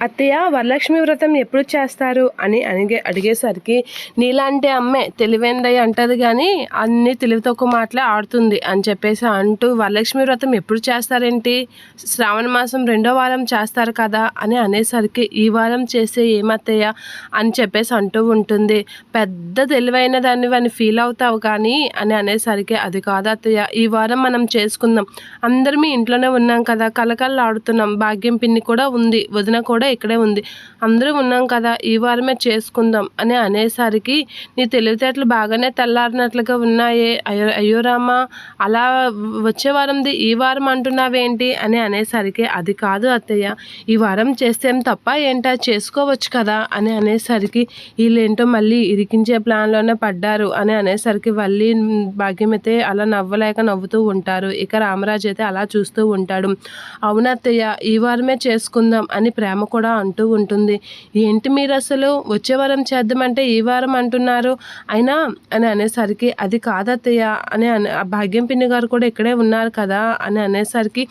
అత్తయ్య వరలక్ష్మి వ్రతం ఎప్పుడు చేస్తారు అని అడిగే అడిగేసరికి నీలాంటి అమ్మే తెలివైందయ్య అంటది కానీ అన్ని తెలివి తక్కువ మాటలే ఆడుతుంది అని చెప్పేసి అంటూ వరలక్ష్మి వ్రతం ఎప్పుడు చేస్తారేంటి? శ్రావణ మాసం రెండో వారం చేస్తారు కదా అని అనేసరికి ఈ వారం చేసే ఏమత్తయ్య అని చెప్పేసి అంటూ ఉంటుంది. పెద్ద తెలివైన దాన్ని అని ఫీల్ అవుతావు కానీ అని అనేసరికి అది కాదు అత్తయ్య ఈ వారం మనం చేసుకుందాం. అందరం మీ ఇంట్లోనే ఉన్నాం కదా కలకల్లాడుతున్నాం భాగ్యం పిన్ని కూడా ఉంది వదిన కూడా ఇక్కడే ఉంది. అందరూ ఉన్నాం కదా ఈ వారమే చేసుకుందాం అని అనేసరికి నీ తెలివితేటలు బాగానే తెల్లారినట్లుగా ఉన్నాయే. అయ్యో అయ్యో రామా అలా వచ్చే వారంది ఈ వారం అంటున్నావేంటి? అని అనేసరికి అది కాదు అత్తయ్య ఈ వారం చేస్తే తప్ప ఏంటా? చేసుకోవచ్చు కదా? అని అనేసరికి వీళ్ళేంటో మళ్ళీ ఇరికించే ప్లాన్లోనే పడ్డారు అని అనేసరికి మళ్ళీ భాగ్యమైతే అలా నవ్వలేక నవ్వుతూ ఉంటారు. ఇక రామరాజు అయితే అలా చూస్తూ ఉంటాడు. అవునత్తయ్య ఈ వారమే చేసుకుందాం అని ప్రేమ కూడా అంటూ ఉంటుంది. ఏంటి మీరు అసలు వచ్చే వారం చేద్దామంటే ఈ వారం అంటున్నారు. అయినా అని అనేసరికి అది కాదత్తయ్య అని భాగ్యం పిన్ని గారు కూడా ఇక్కడే ఉన్నారు కదా అని అనేసరికి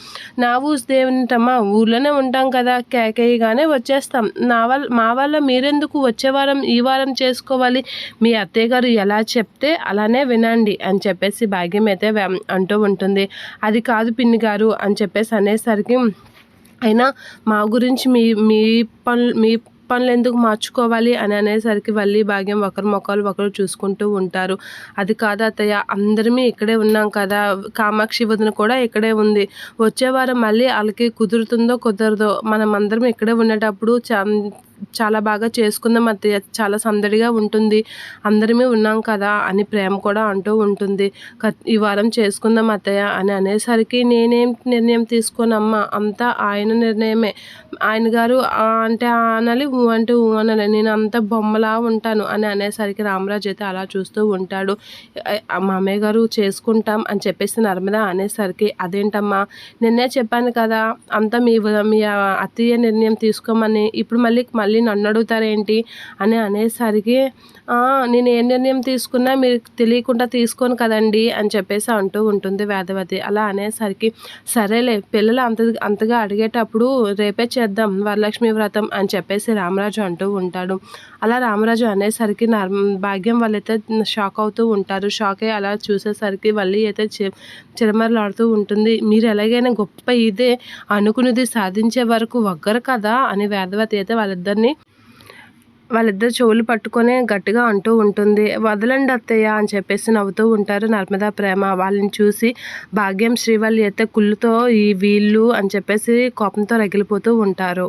నా ఊసి దేవునిటమ్మా ఊర్లోనే ఉంటాం కదా. కేకేయగానే వచ్చేస్తాం. నా వల్ల మా వల్ల మీరెందుకు వచ్చే వారం ఈ వారం చేసుకోవాలి? మీ అత్తయ్య గారు ఎలా చెప్తే అలానే వినండి అని చెప్పేసి భాగ్యం అయితే అంటూ ఉంటుంది. అది కాదు పిన్ని గారు అని చెప్పేసి అనేసరికి అయినా మా గురించి మీ మీ పనులు మీ పనులు ఎందుకు మార్చుకోవాలి అని అనేసరికి వల్లి భాగ్యం ఒకరి మొక్కలు ఒకరు చూసుకుంటూ ఉంటారు. అది కాదు అత్తయ్య అందరమీ ఇక్కడే ఉన్నాం కదా. కామాక్షి వదిన కూడా ఇక్కడే ఉంది. వచ్చే వారం మళ్ళీ వాళ్ళకి కుదురుతుందో కుదరదో మనం అందరం ఇక్కడే ఉండేటప్పుడు చా చాలా బాగా చేసుకుందాం అత్తయ్య. చాలా సందడిగా ఉంటుంది. అందరమే ఉన్నాం కదా అని ప్రేమ కూడా అంటూ ఉంటుంది. ఈ వారం చేసుకుందాం అత్తయ్య అని అనేసరికి నేనేం నిర్ణయం తీసుకోనమ్మా అంతా ఆయన నిర్ణయమే. ఆయన గారు అంటే అనాలి ఊ అంటే ఊ అనాలి. నేను అంత బొమ్మలా ఉంటాను అని అనేసరికి రామరాజు అయితే అలా చూస్తూ ఉంటాడు. మామయ్య గారు చేసుకుంటాం అని చెప్పేసి నర్మద అనేసరికి అదేంటమ్మా? నిన్నే చెప్పాను కదా అంతా మీ మీ అత్తయ్య నిర్ణయం తీసుకోమని. ఇప్పుడు మళ్ళీ మళ్ళీ నన్ను అడుగుతారేంటి అని అనేసరికి నేను ఏ నిర్ణయం తీసుకున్నా మీరు తెలియకుండా తీసుకోను కదండి అని చెప్పేసి అంటూ ఉంటుంది వేదవతి. అలా అనేసరికి సరేలే పిల్లలు అంత అంతగా అడిగేటప్పుడు రేపే చేద్దాం వరలక్ష్మి వ్రతం అని చెప్పేసి రామరాజు అంటూ ఉంటాడు. అలా రామరాజు అనేసరికి భాగ్యం వాళ్ళైతే షాక్ అవుతూ ఉంటారు. షాక్ అయ్యి అలా చూసేసరికి వల్లి అయితే చిరమరలాడుతూ ఉంటుంది. మీరు ఎలాగైనా గొప్ప ఇదే అనుకున్నది సాధించే వరకు ఒగ్గరు కదా అని వేదవతి అయితే వాళ్ళిద్దరిని వాళ్ళిద్దరు చెవులు పట్టుకొని గట్టిగా అంటూ ఉంటుంది వదలండి అత్తయ్య అని చెప్పేసి నవ్వుతూ ఉంటారు నర్మదా ప్రేమ. వాళ్ళని చూసి భాగ్యం శ్రీవల్లి అయితే కుళ్ళుతో ఈ వీళ్ళు అని చెప్పేసి కోపంతో రగిలిపోతూ ఉంటారు.